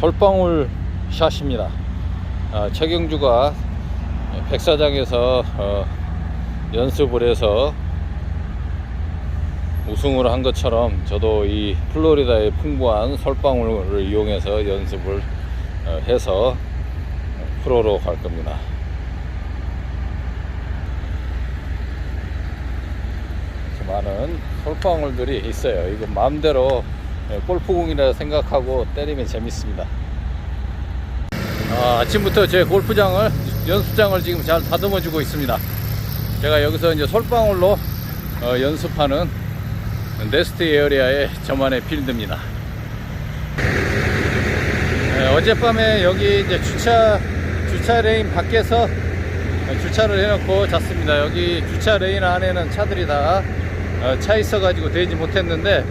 솔방울 샷입니다. 아, 최경주가 백사장에서 어, 연습을 해서 우승을 한 것처럼 저도 이 플로리다의 풍부한 솔방울을 이용해서 연습을 어, 해서 프로로 갈 겁니다. 많은 솔방울들이 있어요. 이거 마음대로 예, 골프공이라 생각하고 때리면 재밌습니다. 아, 아침부터 제 골프장을 연습장을 지금 잘 다듬어 주고 있습니다. 제가 여기서 이제 솔방울로 어, 연습하는 네스트 에어리아의 저만의 필드입니다. 네, 어젯밤에 여기 이제 주차 주차 레인 밖에서 주차를 해놓고 잤습니다. 여기 주차 레인 안에는 차들이 다 차 있어 가지고 되지 못했는데 어,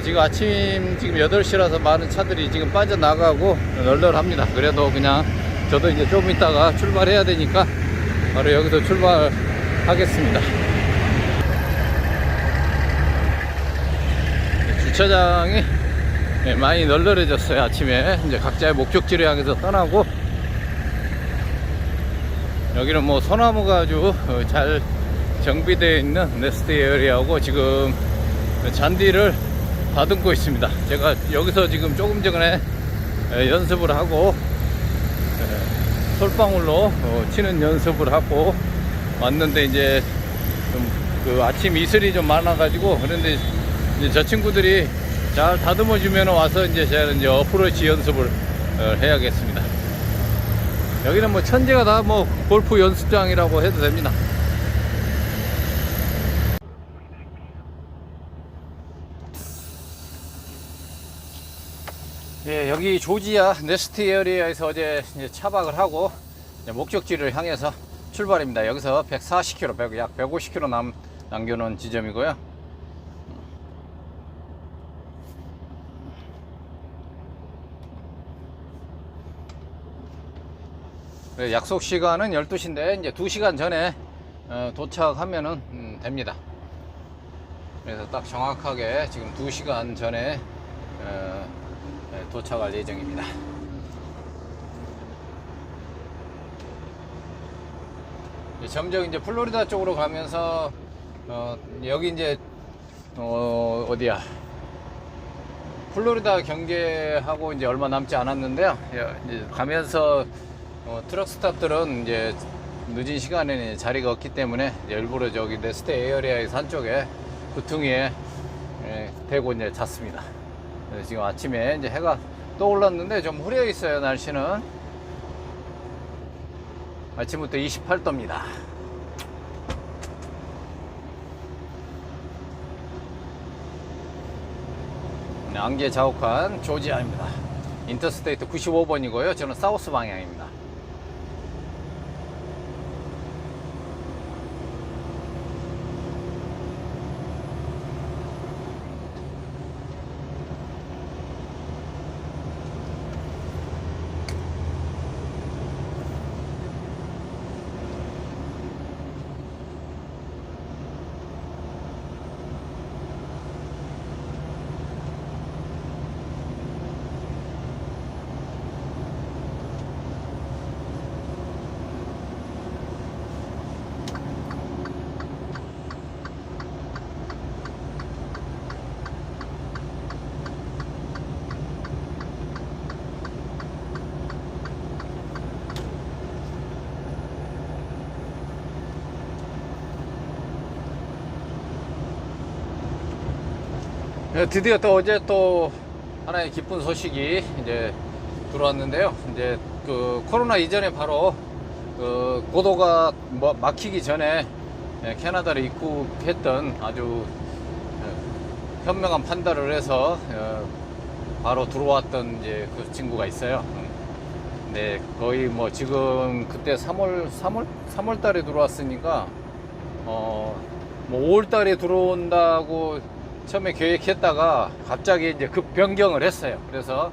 지금 아침 지금 8시라서 많은 차들이 지금 빠져나가고 널널합니다. 그래도 그냥 저도 이제 좀 있다가 출발해야 되니까 바로 여기서 출발하겠습니다. 주차장이 네, 많이 널널해졌어요. 아침에 이제 각자의 목적지를 향해서 떠나고 여기는 뭐 소나무가 아주 어, 잘 정비되어 있는 네스트 에어리아고 지금 잔디를 다듬고 있습니다. 제가 여기서 지금 조금 전에 에, 연습을 하고 에, 솔방울로 어, 치는 연습을 하고 왔는데 이제 좀 그 아침 이슬이 좀 많아가지고 그런데 저 친구들이 잘 다듬어 주면 와서 이제 제가 이제 어프로치 연습을 어, 해야겠습니다. 여기는 뭐 천지가 다 뭐 골프 연습장이라고 해도 됩니다. 예, 여기 조지아 네스트 에어리아에서 어제 차박을 하고 목적지를 향해서 출발입니다. 여기서 140km, 100, 약 150km 남, 남겨놓은 지점이고요. 네, 약속 시간은 12시인데 이제 2시간 전에 어, 도착하면은 음, 됩니다. 그래서 딱 정확하게 지금 2시간 전에 어, 네, 도착할 예정입니다. 점점 이제 플로리다 쪽으로 가면서 어, 여기 이제 어, 어디야? 플로리다 경계하고 이제 얼마 남지 않았는데요. 예, 이제 가면서 어, 트럭 스탑들은 이제 늦은 시간에는 자리가 없기 때문에 일부러 저기 네스트 에어리아의 산 쪽에 구퉁이에 예, 대고 이제 잤습니다. 그래서 지금 아침에 이제 해가 떠올랐는데 좀 흐려 있어요 날씨는 아침부터 28도입니다. 네, 안개 자욱한 조지아입니다. 인터스테이트 95번이고요. 저는 사우스 방향입니다. 드디어 또 어제 또 하나의 기쁜 소식이 이제 들어왔는데요. 이제 그 코로나 이전에 바로 그 고도가 뭐 막히기 전에 예, 캐나다를 입국했던 아주 예, 현명한 판단을 해서 어, 바로 들어왔던 이제 그 친구가 있어요. 음. 네, 거의 뭐 지금 그때 3월 3월 3월 달에 들어왔으니까 어뭐 5월 달에 들어온다고 처음에 계획했다가 갑자기 이제 급 변경을 했어요. 그래서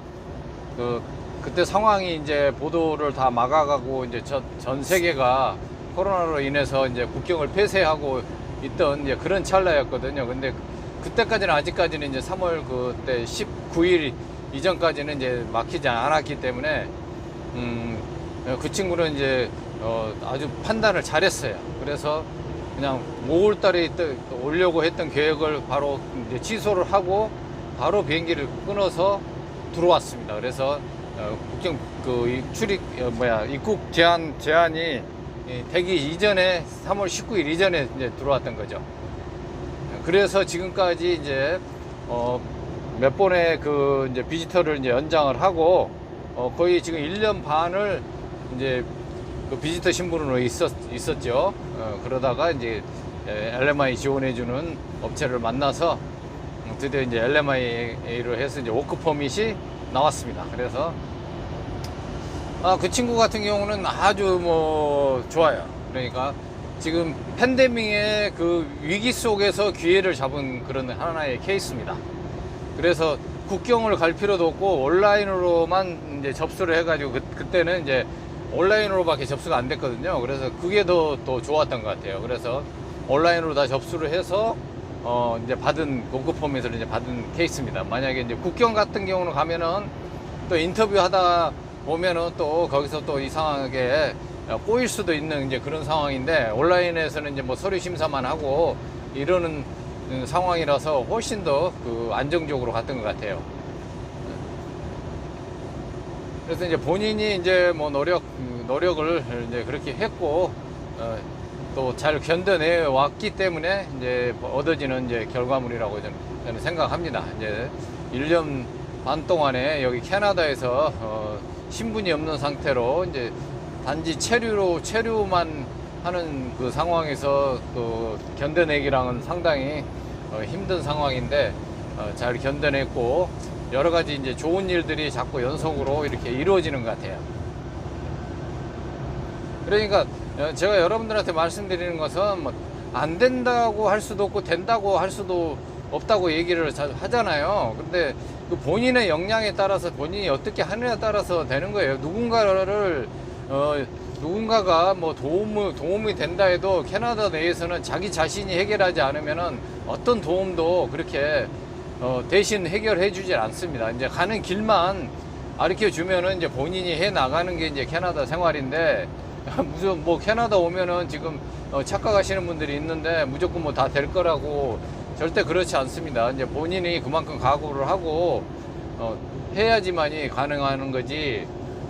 그 그때 상황이 이제 보도를 다 막아가고 이제 전, 전 세계가 코로나로 인해서 이제 국경을 폐쇄하고 있던 이제 그런 찰나였거든요. 근데 그때까지는 아직까지는 이제 3월 그때 19일 이전까지는 이제 막히지 않았기 때문에 음, 어, 그 친구는 이제 어, 아주 판단을 잘했어요. 그래서 그냥 5월달에 오려고 했던 계획을 바로 이제 취소를 하고 바로 비행기를 끊어서 들어왔습니다. 그래서 어, 국경 그 이- 출입 어, 뭐야 입국 제한 제한이 이 되기 이전에 3월 19일 이전에 이제 들어왔던 거죠. 그래서 지금까지 이제 어, 몇 번의 그 이제 비지터를 이제 연장을 하고 어, 거의 지금 1년 반을 이제 그 비지터 신분으로 있었, 있었죠. 어, 그러다가 이제 LMI 지원해주는 업체를 만나서 음, 드디어 이제 LMI로 해서 이제 워크 퍼밋이 나왔습니다. 그래서 아, 그 친구 같은 경우는 아주 뭐 좋아요. 그러니까 지금 팬데믹의 그 위기 속에서 기회를 잡은 그런 하나의 케이스입니다. 그래서 국경을 갈 필요도 없고 온라인으로만 이제 접수를 해가지고 그, 그때는 이제 온라인으로밖에 접수가 안 됐거든요. 그래서 그게 더, 더 좋았던 것 같아요. 그래서 온라인으로 다 접수를 해서 어 이제 받은 고급 포맷을 이제 받은 케이스입니다. 만약에 이제 국경 같은 경우는 가면은 또 인터뷰 하다 보면은 또 거기서 또 이상하게 꼬일 수도 있는 이제 그런 상황인데 온라인에서는 이제 뭐 서류 심사만 하고 이러는 음, 상황이라서 훨씬 더 그 안정적으로 갔던 것 같아요. 그래서 이제 본인이 이제 뭐 노력 음, 노력을 이제 그렇게 했고 어, 또잘 견뎌내 왔기 때문에 이제 얻어지는 이제 결과물이라고 저는, 생각합니다. 이제 1년 반 동안에 여기 캐나다에서 어, 신분이 없는 상태로 이제 단지 체류로 체류만 하는 그 상황에서 그 견뎌내기랑은 상당히 어, 힘든 상황인데 어, 잘 견뎌냈고 여러 가지 이제 좋은 일들이 자꾸 연속으로 이렇게 이루어지는 것 같아요. 그러니까 어, 제가 여러분들한테 말씀드리는 것은 뭐 안 된다고 할 수도 없고 된다고 할 수도 없다고 얘기를 자- 하잖아요. 근데 그 본인의 역량에 따라서 본인이 어떻게 하느냐에 따라서 되는 거예요. 누군가를 어, 누군가가 뭐 도움이 도움이 된다 해도 캐나다 내에서는 자기 자신이 해결하지 않으면은 어떤 도움도 그렇게 어, 대신 해결해 주질 않습니다. 이제 가는 길만 가르쳐 주면은 이제 본인이 해 나가는 게 이제 캐나다 생활인데 무슨 뭐 캐나다 오면은 지금 어, 착각하시는 분들이 있는데 무조건 뭐 다 될 거라고 절대 그렇지 않습니다. 이제 본인이 그만큼 각오를 하고 어, 해야지만이 가능한 거지.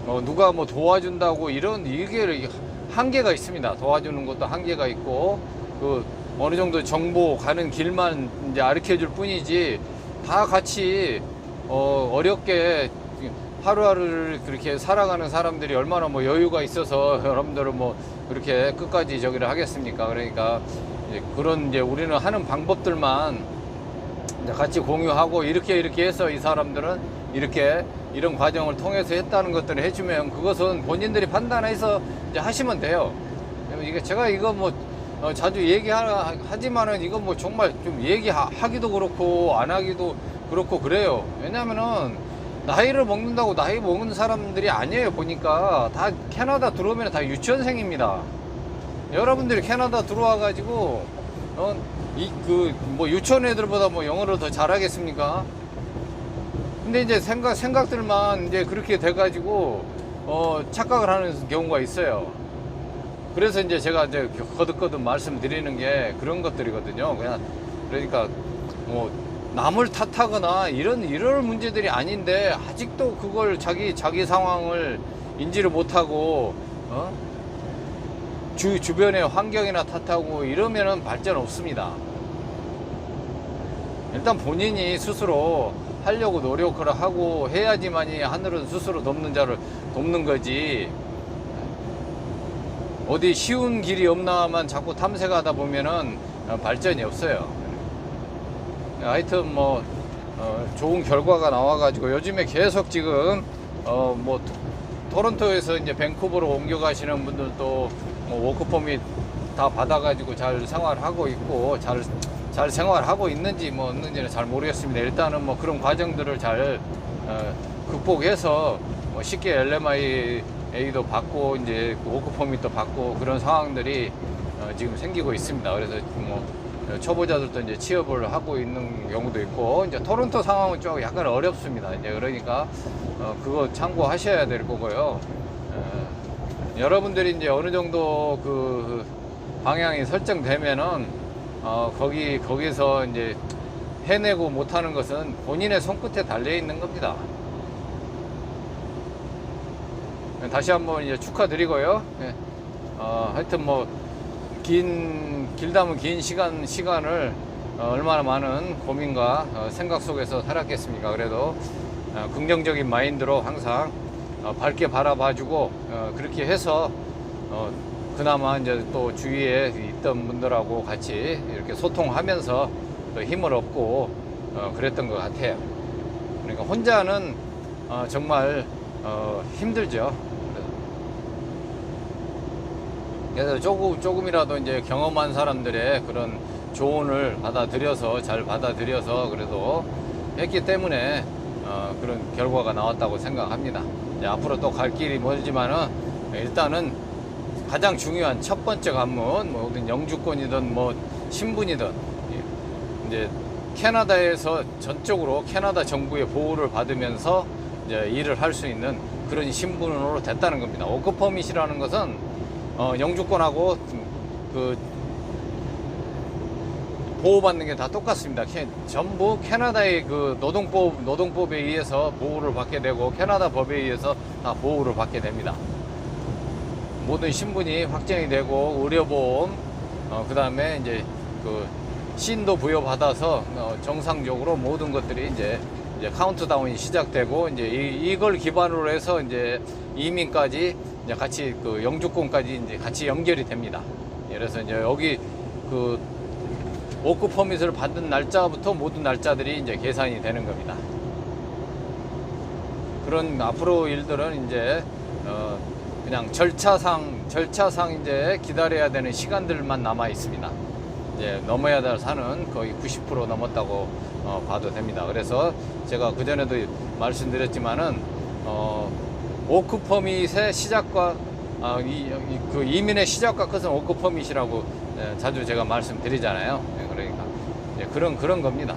어, 누가 뭐 도와준다고 이런 이게 한계가 있습니다. 도와주는 것도 한계가 있고 그 어느 정도 정보 가는 길만 이제 가르쳐 줄 뿐이지 다 같이 어, 어렵게 하루하루를 그렇게 살아가는 사람들이 얼마나 뭐 여유가 있어서 여러분들은 뭐 그렇게 끝까지 저기를 하겠습니까? 그러니까 이제 그런 이제 우리는 하는 방법들만 같이 공유하고 이렇게 이렇게 해서 이 사람들은 이렇게 이런 과정을 통해서 했다는 것들을 해주면 그것은 본인들이 판단해서 이제 하시면 돼요. 이게 제가 이거 뭐 어, 자주 얘기하지만은 이거 뭐 정말 좀 얘기하기도 그렇고 안 하기도 그렇고 그래요. 왜냐면은 나이를 먹는다고 나이 먹는 사람들이 아니에요. 보니까 다 캐나다 들어오면 다 유치원생입니다. 여러분들이 캐나다 들어와 가지고 어, 이그 뭐 유치원 애들보다 뭐 영어를 더 잘하겠습니까? 근데 이제 생각 생각들만 이제 그렇게 돼 가지고 어 착각을 하는 경우가 있어요. 그래서 이제 제가 이제 거듭거듭 말씀드리는 게 그런 것들이거든요. 그냥 그러니까 뭐 남을 탓하거나 이런 이럴 문제들이 아닌데 아직도 그걸 자기 자기 상황을 인지를 못하고 어? 주 주변의 환경이나 탓하고 이러면은 발전 없습니다. 일단 본인이 스스로 하려고 노력을 하고 해야지만이 하늘은 스스로 돕는 자를 돕는 거지. 어디 쉬운 길이 없나만 자꾸 탐색하다 보면은 어, 발전이 없어요. 하여튼 뭐 어, 좋은 결과가 나와가지고 요즘에 계속 지금 어, 뭐 토- 토론토에서 이제 밴쿠버로 옮겨가시는 분들도 뭐 워크폼이 다 받아가지고 잘 생활하고 있고 잘, 잘 생활하고 있는지 뭐 없는지는 잘 모르겠습니다. 일단은 뭐 그런 과정들을 잘 어, 극복해서 뭐 쉽게 LMIA도 받고 이제 그 워크 퍼밋도 받고 그런 상황들이 어, 지금 생기고 있습니다. 그래서 뭐 초보자들도 이제 취업을 하고 있는 경우도 있고 이제 토론토 상황은 좀 약간 어렵습니다. 이제 그러니까 어, 그거 참고하셔야 될 거고요. 어, 여러분들이 이제 어느 정도 그 방향이 설정되면은 어, 거기 거기서 이제 해내고 못하는 것은 본인의 손끝에 달려 있는 겁니다. 다시 한번 이제 축하드리고요. 예. 어, 하여튼 뭐, 긴, 길다면 긴 시간, 시간을 어, 얼마나 많은 고민과 어, 생각 속에서 살았겠습니까. 그래도 어, 긍정적인 마인드로 항상 어, 밝게 바라봐주고 어, 그렇게 해서 어, 그나마 이제 또 주위에 있던 분들하고 같이 이렇게 소통하면서 또 힘을 얻고 어, 그랬던 것 같아요. 그러니까 혼자는 어, 정말 어, 힘들죠. 그래서 조금 조금이라도 이제 경험한 사람들의 그런 조언을 받아들여서 잘 받아들여서 그래도 했기 때문에 어, 그런 결과가 나왔다고 생각합니다. 이제 앞으로 또 갈 길이 멀지만은 일단은 가장 중요한 첫 번째 관문 뭐든 영주권이든 뭐 신분이든 이제 캐나다에서 전적으로 캐나다 정부의 보호를 받으면서 이제 일을 할 수 있는 그런 신분으로 됐다는 겁니다. 워크 퍼밋이라는 것은 어, 영주권하고 그 보호받는 게 다 똑같습니다. 캐- 전부 캐나다의 그 노동법 노동법에 의해서 보호를 받게 되고 캐나다 법에 의해서 다 보호를 받게 됩니다. 모든 신분이 확정이 되고 의료보험 어, 그 다음에 이제 그 신도 부여받아서 어, 정상적으로 모든 것들이 이제 이제 카운트다운이 시작되고 이제 이, 이걸 기반으로 해서 이제 이민까지 이제 같이 그 영주권까지 이제 같이 연결이 됩니다. 그래서 이제 여기 그 워크 퍼밋을 받은 날짜부터 모든 날짜들이 이제 계산이 되는 겁니다. 그런 앞으로 일들은 이제 어 그냥 절차상 절차상 이제 기다려야 되는 시간들만 남아 있습니다. 이제 넘어야 될 산은 거의 90% 넘었다고 어, 봐도 됩니다. 그래서 제가 그 전에도 말씀드렸지만은 어, 워크 퍼밋의 시작과 아, 이, 이- 그 이민의 시작과 끝은 워크 퍼밋이라고 예, 자주 제가 말씀드리잖아요. 예, 그러니까 예, 그런 그런 겁니다.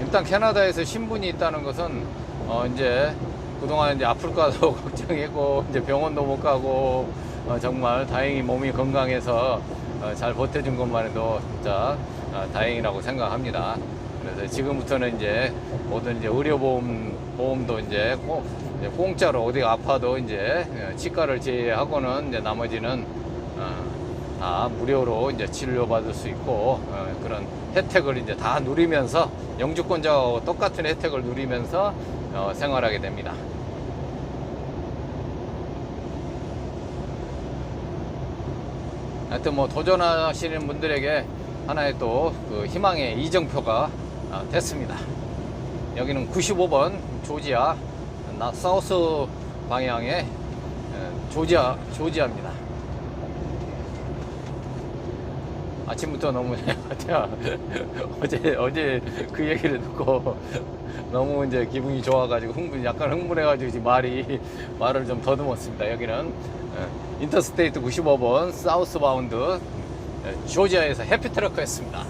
일단 캐나다에서 신분이 있다는 것은 어 이제 그동안 이제 아프리카도 걱정했고 이제 병원도 못 가고 어 정말 다행히 몸이 건강해서 어, 잘 버텨준 것만 해도 진짜 어, 다행이라고 생각합니다. 그래서 지금부터는 이제 모든 이제 의료보험 보험도 이제 꼭 이제 공짜로 어디가 아파도 이제 어, 치과를 제외하고는 이제 나머지는 어, 다 무료로 이제 치료받을 수 있고 어, 그런 혜택을 이제 다 누리면서 영주권자하고 똑같은 혜택을 누리면서 어, 생활하게 됩니다. 하여튼 뭐 도전하시는 분들에게 하나의 또 그 희망의 이정표가 아, 됐습니다. 여기는 95번 조지아 나 사우스 방향의 에, 조지아 조지아입니다. 아침부터 너무 제가 어제 어제 그 얘기를 듣고 너무 이제 기분이 좋아가지고 흥분 약간 흥분해가지고 지금 말이 말을 좀 더듬었습니다. 여기는 에, 인터스테이트 95번 사우스 바운드 에, 조지아에서 해피트럭크였습니다.